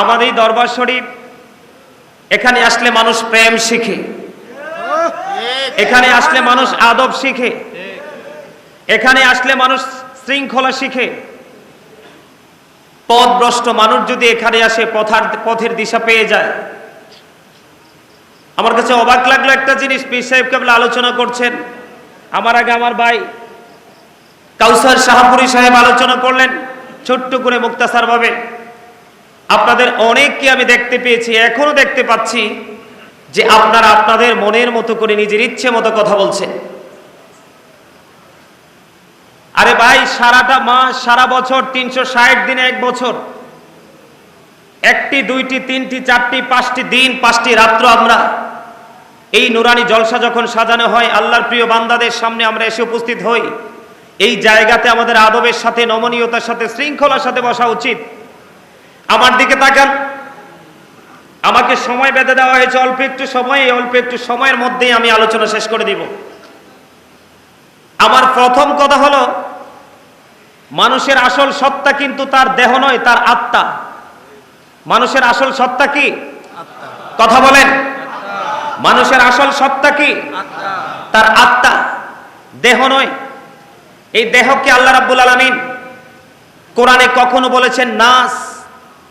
আমাদের এই দরবার শরীফ, এখানে আসলে মানুষ প্রেম শিখে। এখানে আসলে মানুষ আদব শিখে। এখানে আসলে মানুষ শৃঙ্খলা শিখে। পথভ্রষ্ট মানুষ যদি এখানে আসে, পথার, পথের দিশা পেয়ে যায়। আমার কাছে অবাক লাগল একটা জিনিস, পীর সাহেব কেবল আলোচনা করছেন। আমার আগে আমার ভাই কাউসার শাহপুরি সাহেব আলোচনা করলেন, ছোট্ট করে মুক্তাসার ভাবে। আপনাদের অনেককে আমি দেখতে পেয়েছি, এখনও দেখতে পাচ্ছি যে আপনারা আপনাদের মনের মতো করে নিজের ইচ্ছে মতো কথা বলছেন। আরে ভাই, সারাটা মাস, সারা বছর, তিনশো ষাট দিনে এক বছর। একটি, দুইটি, তিনটি, চারটি, পাঁচটি দিন, পাঁচটি রাত্র আমরা এই নুরানি জলসা যখন সাজানো হয়, আল্লাহর প্রিয় বান্দাদের সামনে আমরা এসে উপস্থিত হই। এই জায়গাতে আমাদের আদবের সাথে, নমনীয়তার সাথে, শৃঙ্খলার সাথে বসা উচিত। আমার দিকে তাকান। আমাকে সময় বেঁধে দেওয়া হয়েছে অল্প একটু সময় এই অল্প একটু সময়ের মধ্যেই আমি আলোচনা শেষ করে দিব। আমার প্রথম কথা হলো মানুষের আসল সত্তা কিন্তু তার দেহ নয় তার আত্মা। মানুষের আসল সত্তা কি? কথা বলেন। মানুষের আসল সত্তা কি? তার আত্মা। দেহ নয়। এই দেহকে আল্লাহ রাব্বুল আলামিন কোরআনে কখনো বলেছেন নাস?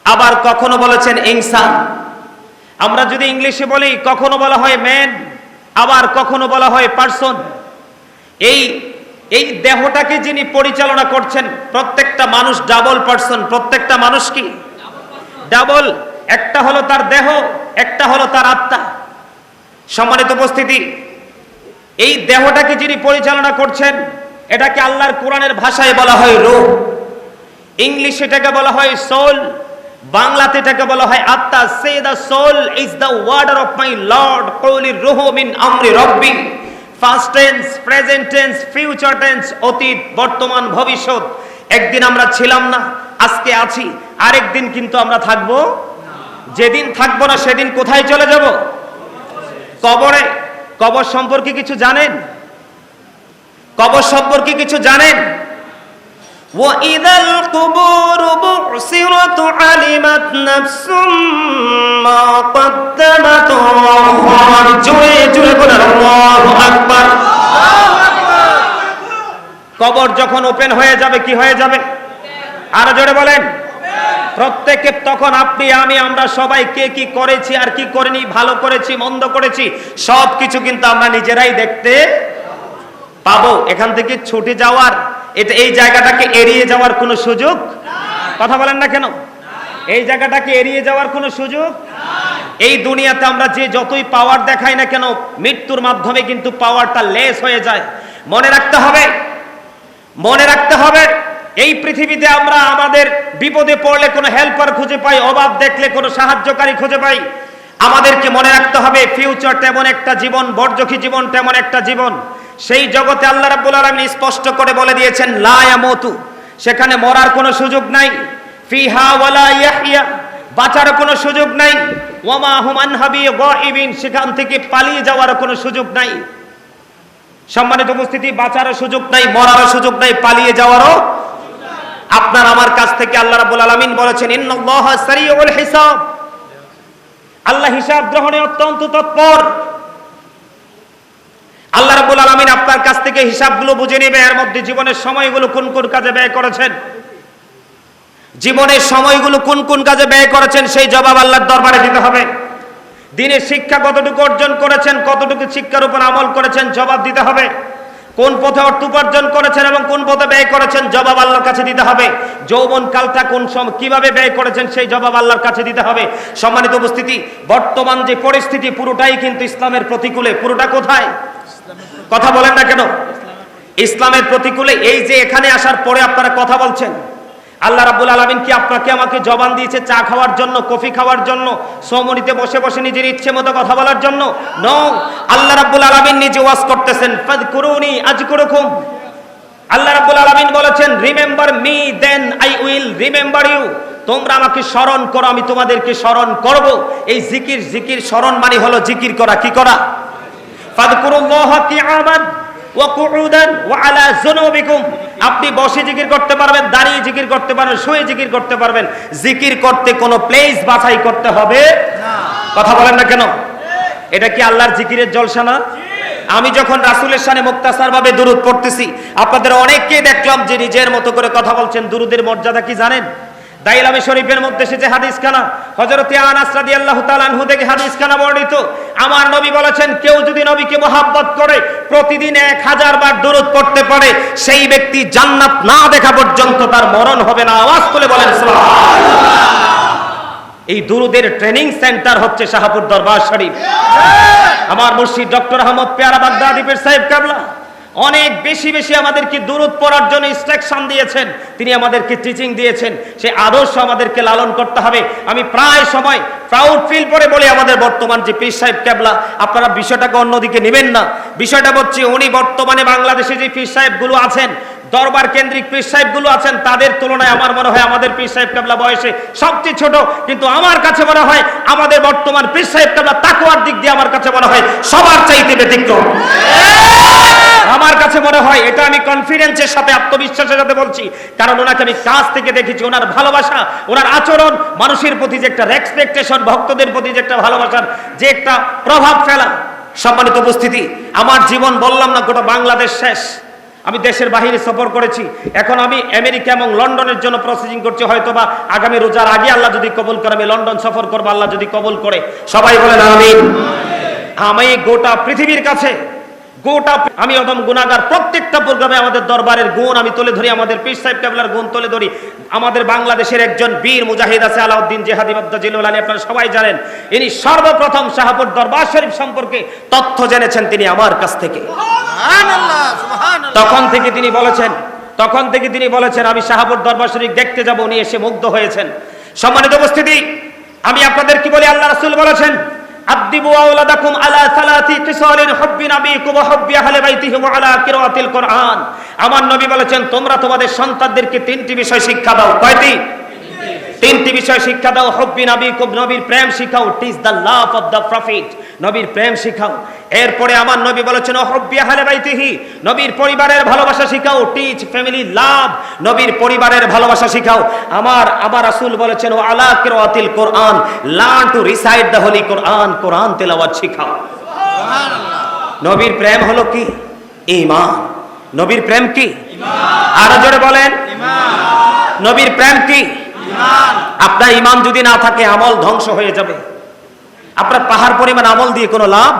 আবার কখনো বলেছেন ইনসান। আমরা যদি ইংলিশে বলি, কখনো বলা হয় ম্যান আবার কখনো বলা হয় পার্সন এই এই দেহটাকে যিনি পরিচালনা করছেন, প্রত্যেকটা মানুষ ডাবল পার্সন প্রত্যেকটা মানুষ কি? ডাবল একটা হলো তার দেহ, একটা হলো তার আত্মা। সম্মানিত উপস্থিতি, এই দেহটাকে যিনি পরিচালনা করছেন, এটাকে আল্লাহর কোরআনের ভাষায় বলা হয় রূহ। ইংলিশ এটাকে বলা হয় সোল বাংলাতে এটাকে বলা হয় আত্মা সে the soul is the warder of my lord কৌলি রুহ মিন আমরি রব্বি। First tense present tense future tense অতীত, বর্তমান, ভবিষ্যৎ। একদিন আমরা ছিলাম না, আজকে আছি, আরেকদিন কিন্তু আমরা থাকব যেদিন থাকব না, সেদিন কোথায় চলে যাব? কবরে। কবর সম্পর্কে কিছু জানেন? কবর সম্পর্কে কিছু জানেন? وإذا القبور بعثرت علمت نفس ما قدمت وأخرت জোরে জোরে বলেন আল্লাহু আকবার কবর যখন ওপেন হয়ে যাবে কি হয়ে যাবে আরো জোরে বলেন প্রত্যেকে তখন আপনি আমি আমরা সবাই কে কি করেছি আর কি করিনি ভালো করেছি মন্দ করেছি সব কিছু কিন্তু আমরা নিজেরাই দেখতে পাবো এখান থেকে ছুটে যাওয়ার এটা এই জায়গাটাকে এড়িয়ে যাওয়ার কোনো সুযোগ? কথা বলেন না কেন? এই জায়গাটাকে এড়িয়ে যাওয়ার কোনো সুযোগ? এই দুনিয়াতে আমরা যে যতই পাওয়ার দেখাই না কেন, মৃত্যুর মাধ্যমে কিন্তু পাওয়ারটা লেস হয়ে যায়। মনে রাখতে হবে, মনে রাখতে হবে, এই পৃথিবীতে আমরা আমাদের বিপদে পড়লে কোনো হেল্পার খুঁজে পাই, অভাব দেখলে কোনো সাহায্যকারী খুঁজে পাই। আমাদেরকে মনে রাখতে হবে ফিউচার তেমন একটা জীবন বর্জখী জীবন তেমন একটা জীবন। সেই জগতে আল্লাহ রাব্বুল আলামিন স্পষ্ট করে বলে দিয়েছেন, লা ইয়ামুতু। সেখানে মরার কোনো সুযোগ নাই। ফিহা ওয়ালা ইয়াহইয়া, বাঁচার কোনো সুযোগ নাই। ওয়ামা হুম আনহাবি গাইবিন সেখান থেকে পালিয়ে যাওয়ার কোনো সুযোগ নাই। সম্মানিত উপস্থিতি, বাঁচারও সুযোগ নাই, মরারও সুযোগ নাই, পালিয়ে যাওয়ারও আপনার আমার কাছ থেকে আল্লাহ রাব্বুল আলামিন বলেছেন, ইন্নাল্লাহা সারিউল হিসাব। আল্লাহ হিসাব গ্রহণে অত্যন্ত তৎপর। আল্লাহ রাব্বুল আলামিন আপনার কাছ থেকে হিসাবগুলো বুঝে নেবে, এর মধ্যে জীবনের সময়গুলো কোন কোন কাজে ব্যয় করেছেন? জীবনের সময়গুলো কোন কোন কাজে ব্যয় করেছেন, সেই জবাব আল্লাহর দরবারে দিতে হবে। দিনের শিক্ষা কতটুকু অর্জন করেছেন, কতটুকু শিক্ষার উপর আমল করেছেন, জবাব দিতে হবে। কোন পথে অর্থ উপার্জন করেছেন এবং কোন পথে ব্যয় করেছেন, জবাব আল্লাহর কাছে দিতে হবে। যৌবন কালটা কোন সম, কীভাবে ব্যয় করেছেন, সেই জবাব আল্লাহর কাছে দিতে হবে। সম্মানিত উপস্থিতি, বর্তমান যে পরিস্থিতি, পুরোটাই কিন্তু ইসলামের প্রতিকূলে। পুরোটা কোথায়? কথা বলেন না কেন? ইসলামের প্রতিকূলে এই যে এখানে আসার পরে আপনারা কথা বলছেন, আল্লাহ রাব্বুল আলামিন কি আপনাকে আমাকে জবান দিয়েছে চা খাওয়ার জন্য, কফি খাওয়ার জন্য, সমনিতে বসে বসে নিজের ইচ্ছে মতো কথা বলার জন্য? নো আল্লাহ রাব্বুল আলামিন নিজে ওয়াজ করতেছেন, ফাযকুরুনি আযকুরুকুম আল্লাহ রাব্বুল আলামিন বলেছেন remember me then I will remember you তোমরা আমাকে স্মরণ করো, আমি তোমাদেরকে স্মরণ করব। এই জিকির জিকির, স্মরণ মানে হলো জিকির করা, কি করা? আপনি বসে জিকির করতে পারবেন, দাঁড়িয়ে জিকির করতে পারবেন, শুয়ে জিকির করতে পারবেন। জিকির করতে কোনো প্লেস বাছাই করতে হবে কথা বলেন না কেন? এটা কি আল্লাহর জিকিরের জলসা না আমি যখন রাসুলের সানে মুক্তাসার ভাবে দুরুদ পড়তেছি, আপনাদের অনেককে দেখলাম যে নিজের মতো করে কথা বলছেন। দুরুদের মর্যাদা কি জানেন? দাইলামে শরীফের মধ্যে এসেছে হাদিস খানা হযরত আনাস রাদিয়াল্লাহু তাআলা আনহু থেকে হাদিস খানা বর্ণিত। আমার নবী বলেছেন, কেউ যদি নবীকে মহাব্বত করে, প্রতিদিন এক হাজার বার দরুদ পড়তে পারে, সেই ব্যক্তি জান্নাত না দেখা পর্যন্ত তার মরণ হবে না। আওয়াজ তুলে বলেন এই দুরুদের ট্রেনিং সেন্টার হচ্ছে শাহপুর দরবার শরীফ। আমার মুর্শিদ ডক্টর আহমদ পেয়ারা বাগদাদি পীর সাহেব কাবলা। অনেক বেশি বেশি আমাদেরকে দূরত পড়ার জন্য ইনস্ট্রাকশন দিয়েছেন। তিনি আমাদেরকে টিচিং দিয়েছেন। সেই আদর্শ আমাদেরকে লালন করতে হবে। আমি প্রায় সময় প্রাউড ফিল করে বলি আমাদের বর্তমান যে পীর সাহেব কেবলা আপনারা বিষয়টাকে অন্যদিকে নেবেন না। বিষয়টা হচ্ছে উনি বর্তমানে বাংলাদেশে যে পীর সাহেবগুলো আছেন, দরবার কেন্দ্রিক পীর সাহেবগুলো আছেন, তাদের তুলনায় আমার মনে হয় আমাদের পীর সাহেব কাবলা বয়সে সবচেয়ে ছোট। কিন্তু আমার কাছে মনে হয় আমাদের বর্তমান পীর সাহেব কাবলা তাকুয়ার দিক দিয়ে আমার কাছে মনে হয় সবার চাইতে ব্যতিক্রম। আমার কাছে মনে হয় এটা আমি কনফিডেন্সের সাথে, আত্মবিশ্বাসের সাথে বলছি। কারণ ওনাকে আমি কাছ থেকে দেখেছি, ওনার ভালোবাসা, ওনার আচরণ, মানুষের প্রতি যে একটা রেসপেক্টেশন ভক্তদের প্রতি যে একটা ভালোবাসার যে একটা প্রভাব ফেলা, সম্মানিত উপস্থিতি, আমার জীবন বললাম না, গোটা বাংলাদেশ শেষ। আমি দেশের বাহিরে সফর করেছি। এখন আমি আমেরিকা এবং লন্ডনের জন্য প্রসেসিং করছি হয়তো বা আগামী রোজার আগে আল্লাহ যদি কবুল করে, আমি লন্ডন সফর করব, আল্লাহ যদি কবুল করে। সবাই আমিন। আমি গোটা পৃথিবীর কাছে গোটা আমি অদম গুণাগার। প্রত্যেকটা প্রোগ্রামে আমাদের দরবারের গুণ আমি তুলে ধরি আমাদের পীর সাহেব কেবলার গুণ তুলে ধরি। আমাদের বাংলাদেশের একজন বীর মুজাহিদ আছে আলাউদ্দিন জেহাদি জিলুল আলী আপনারা সবাই জানেন। ইনি সর্বপ্রথম শাহপুর দরবার শরীফ সম্পর্কে তথ্য জেনেছেন তিনি আমার কাছ থেকে। সুবহানাল্লাহ সুবহানাল্লাহ। তখন থেকে তিনি বলেছেন তখন থেকে তিনি বলেছেন আমি শাহাবুর দরবার শরীফ দেখতে যাব উনি এসে মুগ্ধ হয়েছেন। সম্মানিত উপস্থিতি আমি আপনাদের কি বলি? আল্লাহ রাসূল বলেছেন আদিবু আওলাদাকুম আলা সালাতি কিসালিন হুব্বি নাবিকুম ওয়া হুব্বি আহলে বাইতিহি ওয়া আলা কিরাতিল কোরআন। আমার নবী বলেছেন, তোমরা তোমাদের সন্তানদেরকে তিনটি বিষয় শিক্ষা দাও। কয়টি? তিনটি বিষয় শিক্ষা দাও। হব্বি নবী খুব নবীর প্রেম শিখাও। Teach the love of the prophet. নবীর প্রেম শিখাও। এরপরে আমার নবী বলেছেন হব্বি আহলে বাইতিহি নবীর পরিবারের ভালোবাসা শিখাও। টিচ ফ্যামিলি লাভ নবীর পরিবারের ভালোবাসা শিখাও। আমার আমার রাসূল বলেছেন ও আলা কিরাতিল Quran learn to recite the holy Quran Quran তেলাওয়াত শিখাও। নবীর প্রেম হলো কি? ঈমান। নবীর প্রেম কি? আরও জোরে বলেন। নবীর প্রেম কি? আপনার ইমান যদি না থাকে, আমল ধ্বংস হয়ে যাবে। আপনার পাহাড় পরিমাণ আমল দিয়ে কোনো লাভ?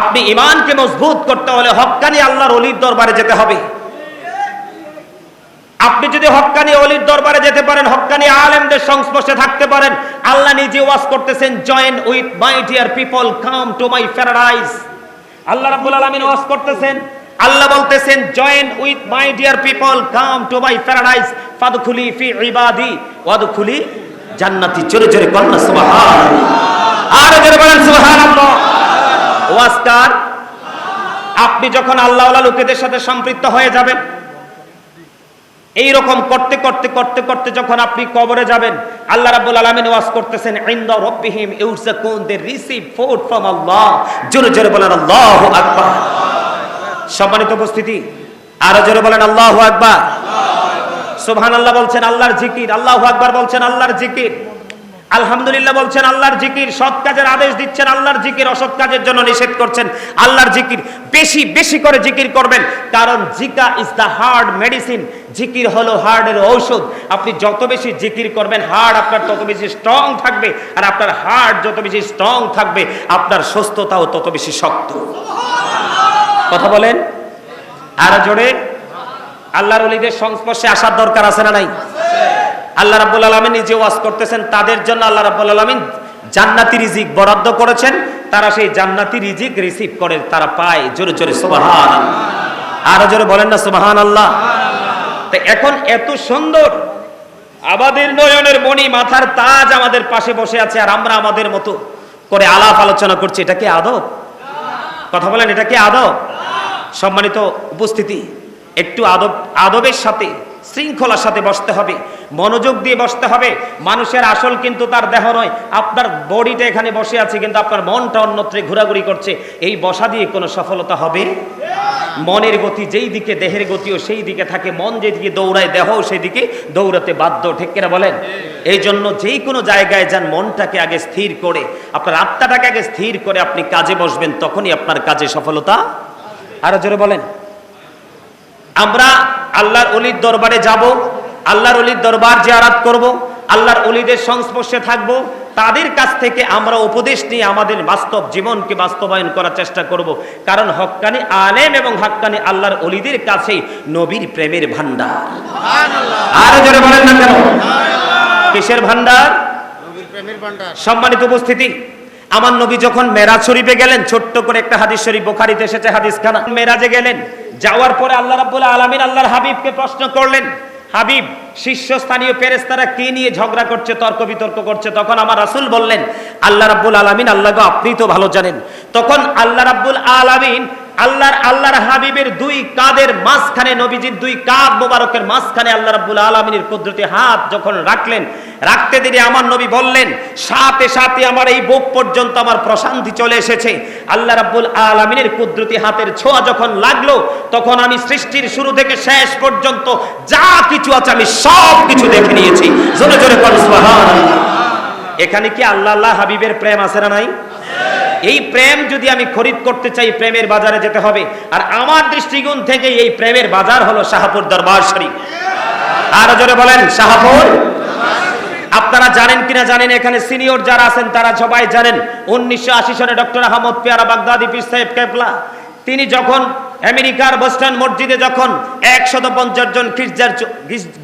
আপনি ইমানকে মজবুত করতে হলে হক্কানি আল্লাহর অলির দরবারে যেতে হবে। আপনি যদি হক্কানি অলির দরবারে যেতে পারেন হক্কানি আলেমদের সংস্পর্শে থাকতে পারেন, আল্লাহ নিজে ওয়াজ করতেছেন join with my dear people come to my paradise Allah রাব্বুল আলামিন ওয়াজ করতেছেন, আল্লাহ বলতেছেন join with my dear people come to my paradise ফাদখুলি ফি ইবাদি, ওয়াদখুলি জান্নাতি জোরে জোরে কন্না সুবহান আর জোরে বলেন, সুবহানাল্লাহ। ওয়াজ কার? আপনি যখন আল্লাহওয়ালা লোকেদের সাথে সম্পৃক্ত হয়ে যাবেন এই রকম করতে করতে করতে করতে যখন আপনি কবরে যাবেন, আল্লাহ রাব্বুল আলামিন ওয়াজ করতেছেন, ইনদা রাব্বিহিম ইউরজাকুন, they receive food from Allah. জোরে জোরে বলেন, আল্লাহু আকবার। সম্মানিত উপস্থিতি, আরও জোরে বলেন, আল্লাহু আকবার। সুবহানাল্লাহ বলছেন আল্লাহর জিকির, আল্লাহু আকবার বলছেন আল্লাহর জিকির, আলহামদুলিল্লাহ বলছেন আল্লাহর জিকির, সৎ কাজের আদেশ দিচ্ছেন আল্লাহর জিকির, অসৎ কাজের জন্য নিষেধ করছেন আল্লাহর জিকির, বেশি বেশি করে জিকির করবেন, কারণ জিকা ইজ দ্য হার্ড মেডিসিন জিকির হলো হার্টের ঔষধ, আপনি যত বেশি জিকির করবেন হার্ট আপনার তত বেশি স্ট্রং থাকবে, আর আপনার হার্ট যত বেশি স্ট্রং থাকবে, আপনার সুস্থতাও তত বেশি শক্ত। কথা বলেন? আর জোরে? আল্লাহর অলিদের সংস্পর্শে আসার দরকার আছে না নাই? আল্লাহ রাব্বুল আলামিন নিজে ওয়াজ করতেছেন, তাদের জন্য আল্লাহ রাব্বুল আলামিন জান্নাতি রিজিক বরাদ্দ করেছেন, তারা সেই জান্নাতি রিজিক রিসিভ করে, তারা পায় জোরে জোরে সুবহান আরও জোরে বলেন না সুবহান আল্লাহ এখন এত সুন্দর আমাদের নয়নের মণি মাথার তাজ আমাদের পাশে বসে আছে, আর আমরা আমাদের মতো করে আলাপ আলোচনা করছি, এটা কি আদব? কথা বলেন, এটা কি আদব? সম্মানিত উপস্থিতি। একটু আদব, আদবের সাথে, শৃঙ্খলার সাথে বসতে হবে। মনোযোগ দিয়ে বসতে হবে। মানুষের আসল কিন্তু তার দেহ নয়। আপনার বডিটা এখানে বসে আছে, কিন্তু আপনার মনটা অন্যত্রে ঘোরাঘুরি করছে। এই বসা দিয়ে কোনো সফলতা হবে? মনের গতি যেই দিকে, দেহের গতিও সেই দিকে থাকে। মন যেদিকে দৌড়ায় দেহ সেই দিকে দৌড়াতে বাধ্য। ঠিক কিনা বলেন? এই জন্য যেই কোনো জায়গায় যান, মনটাকে আগে স্থির করে, আপনার আত্মাটাকে আগে স্থির করে আপনি কাজে বসবেন, তখনই আপনার কাজে সফলতা। আরও জোরে বলেন। আমরা আল্লাহর অলির দরবারে যাব আল্লাহর অলির দরবার জিয়ারাত করব আল্লাহর অলিদের সংস্পর্শে থাকব তাদের কাছ থেকে আমরা উপদেশ নিয়ে আমাদের বাস্তব জীবনকে বাস্তবায়ন করার চেষ্টা করব। কারণ হক্কানি আলেম এবং হক্কানি আল্লাহর অলিদের কাছেই নবীর প্রেমের ভান্ডার আরও জোরে বলেন না কেন? কিসের ভান্ডার ভান্ডার সম্মানিত উপস্থিতি আমার নবী যখন মেরাজ শরীফে গেলেন ছোট্ট করে একটা হাদিস শরীফ বোখারিতে এসেছে হাদিস খানা মেরাজে গেলেন যাওয়ার পরে আল্লাহ রাব্বুল আলামিন আল্লাহর হাবিবকে প্রশ্ন করলেন, হাবিব, শীর্ষস্থানীয় পেরেস্তারা কি নিয়ে ঝগড়া করছে, তর্ক বিতর্ক করছে? তখন আমার রাসূল বললেন, আল্লাহ রাব্বুল আলামিন আল্লাহ আপনি তো ভালো জানেন। তখন আল্লাহ রাব্বুল আলামিন আল্লাহর আল্লাহর হাবিবের দুই কাদের মাঝখানে, নবীজির দুই কাঁধ মোবারকের মাঝখানে আল্লাহ রাব্বুল আলামিনের কুদরতি হাত যখন রাখলেন, রাখতে দেরি আমার নবী বললেন, সাথে সাথে আমার এই বুক পর্যন্ত আমার প্রশান্তি চলে এসেছে। আল্লাহ রাব্বুল আলামিনের কুদরতি হাতের ছোঁয়া যখন লাগল, তখন আমি সৃষ্টির শুরু থেকে শেষ পর্যন্ত যা কিছু আছে আমি সব কিছু দেখে নিয়েছি। জোরে জোরে এখানে কি আল্লাহ আল্লাহ হাবিবের প্রেম আছে না নাই? এই প্রেম যদি আমি খরিদ করতে চাই, প্রেমের বাজারে যেতে হবে। আর আমার দৃষ্টিকোণ থেকে এই প্রেমের বাজার হলো শাহপুর দরবার শরীফ। আর জোরে বলেন, শাহপুর? আপনারা জানেন কিনা জানেন, এখানে সিনিয়র যারা আছেন, তারা সবাই জানেন, উনিশশো আশি সালে ডক্টর আহমদ পেয়ারা বাগদাদি পীর সাহেব কেপলা তিনি যখন আমেরিকার বোস্টন মসজিদে যখন একশত পঞ্চাশ জন গির্জার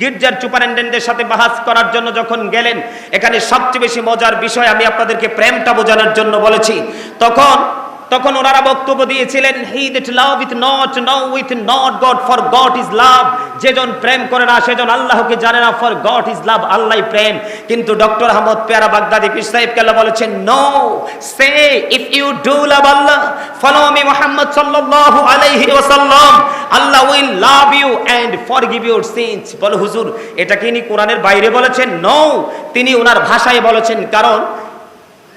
গির্জার সুপারিনটেন্ডেন্টের সাথে বাহাস করার জন্য যখন গেলেন, এখানে সবচেয়ে বেশি মজার বিষয় আমি আপনাদেরকে প্রেমটা বোঝানোর জন্য বলেছি, তখন তখন ওনারা বক্তব্য দিয়েছিলেন he that loveth not knoweth not God for God is love যেজন প্রেম করে না সেজন আল্লাহকে জানে না for God is love Allah প্রেম। কিন্তু ডক্টর আহমদ পেয়ারা বাগদাদি পীর সাহেব কেল্লা বলেছেন no say if you do love Allah follow me Muhammad সাল্লাল্লাহু আলাইহি ওয়াসাল্লাম। Allah will love you and forgive your sins বলে, হুজুর, এটা কি ইনি কোরআনের বাইরে বলেছেন? নো তিনি ওনার ভাষায় বলেছেন। কারণ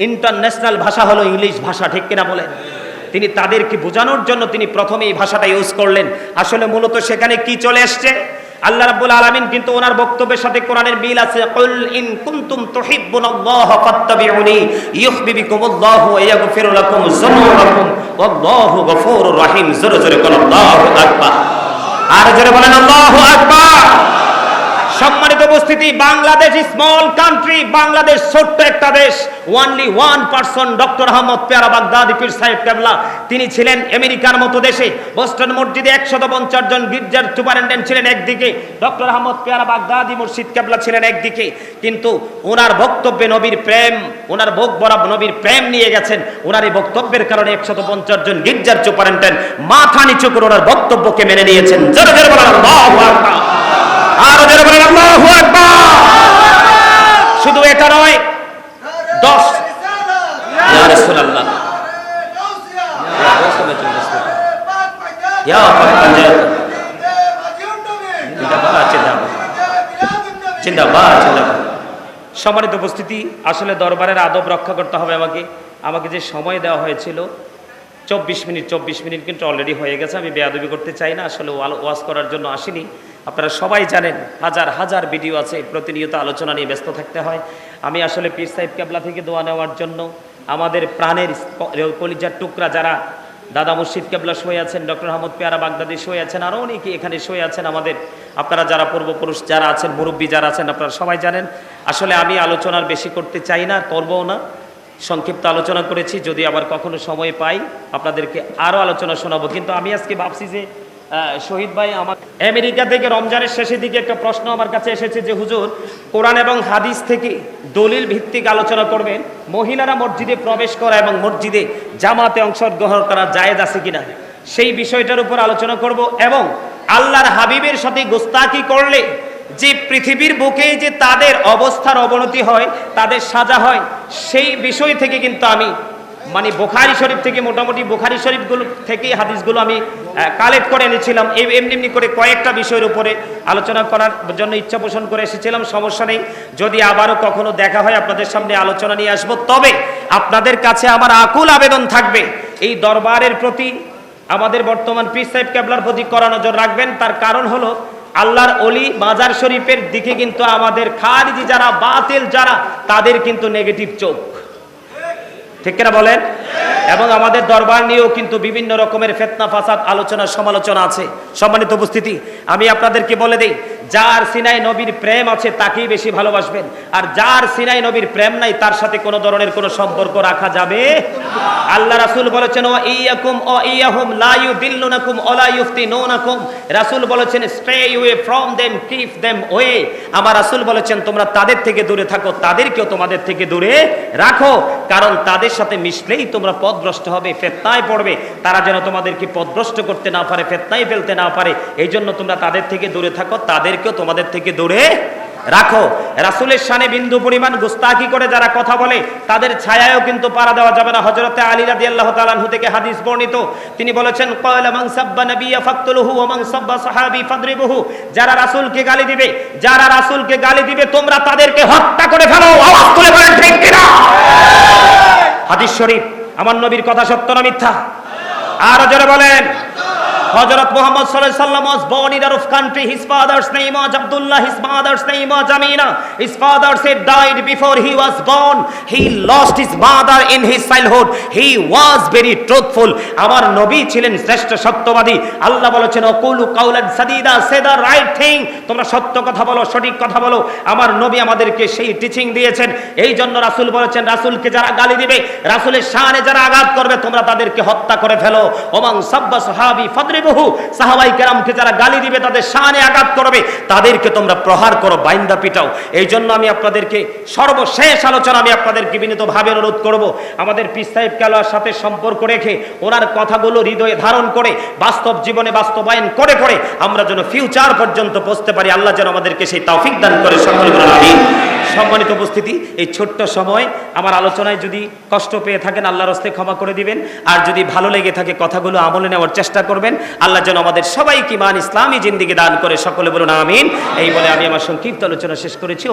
ইন্টারন্যাশনাল ভাষা হলো ইংলিশ ভাষা, ঠিক কিনা বলেন? তিনি তাদেরকে বোঝানোর জন্য তিনি প্রথমে এই ভাষাটা ইউজ করলেন। আসলে মূলত সেখানে কি চলে আসছে? আল্লাহ রাব্বুল আলামিন কিন্তু ওনার বক্তব্যের সাথে কোরআনের মিল আছে, কুল ইন কুনতুম তুহিব্বুনাল্লাহ ফাত্তাবিউনি ইউহিব্বিকুমুল্লাহু ওয়া ইয়াগফিরু লাকুম যুনুবাকুম ওয়াল্লাহু গফুরুর রহিম। জোরে জোরে বলেন, আল্লাহু আকবার। আর জোরে বলেন, আল্লাহু আকবার। সম্মানিত উপস্থিতি, বাংলাদেশ স্মল কান্ট্রি বাংলাদেশ ছোট্ট একটা দেশ। Only one person doctor Ahmad Peyara Baghdadi পীর সাহেব কেবলা। তিনি ছিলেন আমেরিকার মতো দেশে। বোস্টন মসজিদে একশত পঞ্চাশ জন গির্জার সুপারিনটেন্ডেন্ট ছিলেন একদিকে। ডক্টর আহমদ পেয়ারা বাগদাদি মুর্শিদ কেবলা ছিলেন একদিকে। কিন্তু ওনার বক্তব্যে নবীর প্রেম, ওনার বক বরাব নবীর প্রেম নিয়ে গেছেন। ওনার এই বক্তব্যের কারণে একশত পঞ্চাশ জন গির্জার সুপারিনটেন্ডেন্ট মাথা নিচু করে ওনার বক্তব্যকে মেনে নিয়েছেন। জোরে জোরে আকবার। আরও বলেন, আল্লাহু আকবার। শুধু এটা নয়, দশ। ইয়া রাসূলুল্লাহ। সম্মানিত উপস্থিতি, আসলে দরবারের আদব রক্ষা করতে হবে আমাকে। আমাকে যে সময় দেওয়া হয়েছিল চব্বিশ মিনিট চব্বিশ মিনিট কিন্তু অলরেডি হয়ে গেছে, আমি বেয়াদবি করতে চাই না, আসলে ওয়াজ করার জন্য আসিনি। আপনারা সবাই জানেন, হাজার হাজার ভিডিও আছে, প্রতিনিয়ত আলোচনা নিয়ে ব্যস্ত থাকতে হয়। আমি আসলে পীর সাহেব কেবলা থেকে দোয়া নেওয়ার জন্য আমাদের প্রাণের কলিজার টুকরা যারা দাদা মুর্শিদ কেবলা শুয়ে আছেন, ডক্টর আহমদ পেয়ারা বাগদাদি শুয়ে আছেন আরও অনেকে এখানে শুয়ে আছেন আমাদের। আপনারা যারা পূর্বপুরুষ, যারা আছেন, মুরব্বী যারা আছেন, আপনারা সবাই জানেন। আসলে আমি আলোচনার বেশি করতে চাই না করবও না। সংক্ষিপ্ত আলোচনা করেছি, যদি আবার কখনো সময় পাই, আপনাদেরকে আরও আলোচনা শোনাবো। কিন্তু আমি আজকে ভাবছি যে শহীদ ভাই আমার আমেরিকা থেকে রমজানের শেষের দিকে একটা প্রশ্ন আমার কাছে এসেছে যে, হুজুর, কোরআন এবং হাদিস থেকে দলিল ভিত্তিক আলোচনা করবেন, মহিলারা মসজিদে প্রবেশ করা এবং মসজিদে জামাতে অংশগ্রহণ করা জায়েজ আছে কিনা? সেই বিষয়টার উপর আলোচনা করব এবং আল্লাহর হাবিবের সাথে গোস্তাকি করলে যে পৃথিবীর বুকে যে তাদের অবস্থার অবনতি হয়, তাদের সাজা হয়, সেই বিষয় থেকে কিন্তু আমি মানে বোখারি শরীফ থেকে মোটামুটি বোখারি শরীফগুলো থেকেই হাদিসগুলো আমি কালেক্ট করে এনেছিলাম। এই এমনি এমনি করে কয়েকটা বিষয়ের উপরে আলোচনা করার জন্য ইচ্ছা পোষণ করে এসেছিলাম, সমস্যা নেই। যদি আবারও কখনো দেখা হয়, আপনাদের সামনে আলোচনা নিয়ে আসব। তবে আপনাদের কাছে আমার আকুল আবেদন থাকবে, এই দরবারের প্রতি আমাদের বর্তমান পীর সাহেব কেবলার প্রতি কড়া নজর রাখবেন। তার কারণ হলো আল্লাহর অলি মাজার শরীফের দিকে কিন্তু আমাদের খারিজি যারা, বাতিল যারা, তাদের কিন্তু নেগেটিভ চোখ। ঠিক বলেন? এবং আমাদের দরবার নিয়েও কিন্তু বিভিন্ন রকমের ফেতনা, ফাসাদ, আলোচনা, সমালোচনা আছে। সম্মানিত উপস্থিতি, আমি আপনাদেরকে বলে দেই, যার সিনাই নবীর প্রেম আছে তাকেই বেশি ভালোবাসবেন। আর যার সিনাই নবীর প্রেম নাই, তার সাথে কোনো ধরনের কোনো সম্পর্ক রাখা যাবে আল্লাহ রাসূল বলেছেন ও ইয়াকুম ও ইয়াহুম লা ইউদিল্লুনাকুম ওয়া লা ইফতিনুনাকুম রাসূল বলেছেন stay away from them keep them way আমার রাসূল বলেছেন, তোমরা তাদের থেকে দূরে থাকো, তাদেরকেও তোমাদের থেকে দূরে রাখো। কারণ তাদের সাথে মিশলেই তোমরা পথভ্রষ্ট হবে, ফেতনায় পড়বে। তারা যেন তোমাদেরকে পথভ্রষ্ট করতে না পারে, ফেতনায় ফেলতে না পারে। এই জন্য তোমরা তাদের থেকে দূরে থাকো, তাদেরকেও তোমাদের থেকে দূরে রাখো। রাসূলের শানে বিন্দু পরিমাণ গুস্তাকি করে যারা কথা বলে, তাদের ছায়ায়ও কিন্তু পাড়া দেওয়া যাবে না। হযরতে আলী রাদিয়াল্লাহু তাআলা আনহু থেকে হাদিস বর্ণিত। তিনি বলেছেন যারা রাসূলকে গালি দিবে, যারা রাসূলকে গালি দিবে, তোমরা তাদেরকে হত্যা করে ফেলো। আওয়াজ তুলে বলেন হাদিস শরীফ আমার নবীর কথা সত্য না মিথ্যা? আর জোরে বলেন। হযরত মুহাম্মদ সাল্লাল্লাহু আলাইহি সাল্লাম was born in Arab country his father's name was Abdullah, his mother's name was Amina. His father said, died before he was born. He lost his mother in his childhood. He was very truthful. আমার নবী ছিলেন শ্রেষ্ঠ সত্যবাদী। আল্লাহ বলেছেন, অকুলু কাউলান সাদিদা, সে the right thing. তোমরা সত্য কথা বলো, সঠিক কথা বলো। আমার নবী আমাদেরকে সেই টিচিং দিয়েছেন। এই জন্য রাসূল বলেছেন, রাসূলকে যারা গালি দিবে, রাসূলের শানে যারা আঘাত করবে, তোমরা তাদেরকে হত্যা করে ফেলো। ওমাং সাব্বা সাহাবি ফাদরিবহু সাহাবাই কেরামকে যারা গালি দিবে, তাদের শানে আঘাত করবে, তাদেরকে তোমরা প্রহার করো, বাইন্দা পিটাও। এই জন্য আমি আপনাদেরকে সর্বশেষ আলোচনা আমি আপনাদেরকে বিনীতভাবে অনুরোধ করব। আমাদের পিস সাহেব কেলার সাথে সম্পর্ক রেখে, ওনার কথাগুলো হৃদয়ে ধারণ করে, বাস্তব জীবনে বাস্তবায়ন করে করে আমরা যেন ফিউচার পর্যন্ত পৌঁছতে পারি। আল্লাহ যেন আমাদেরকে সেই তৌফিক দান করে। সম্মানিত উপস্থিতি, এই ছোট্ট সময় আমার আলোচনায় যদি কষ্ট পেয়ে থাকেন, আল্লাহর হস্তে ক্ষমা করে দিবেন। আর যদি ভালো লেগে থাকে কথাগুলো আমলে নেওয়ার চেষ্টা করবেন আল্লাহ যেন আমাদের সবাইকে মান ইসলামী জিন্দিগি দান করে সকলে বলুন আমিন। এই বলে আমি আমার সংক্ষিপ্ত আলোচনা শেষ করেছি।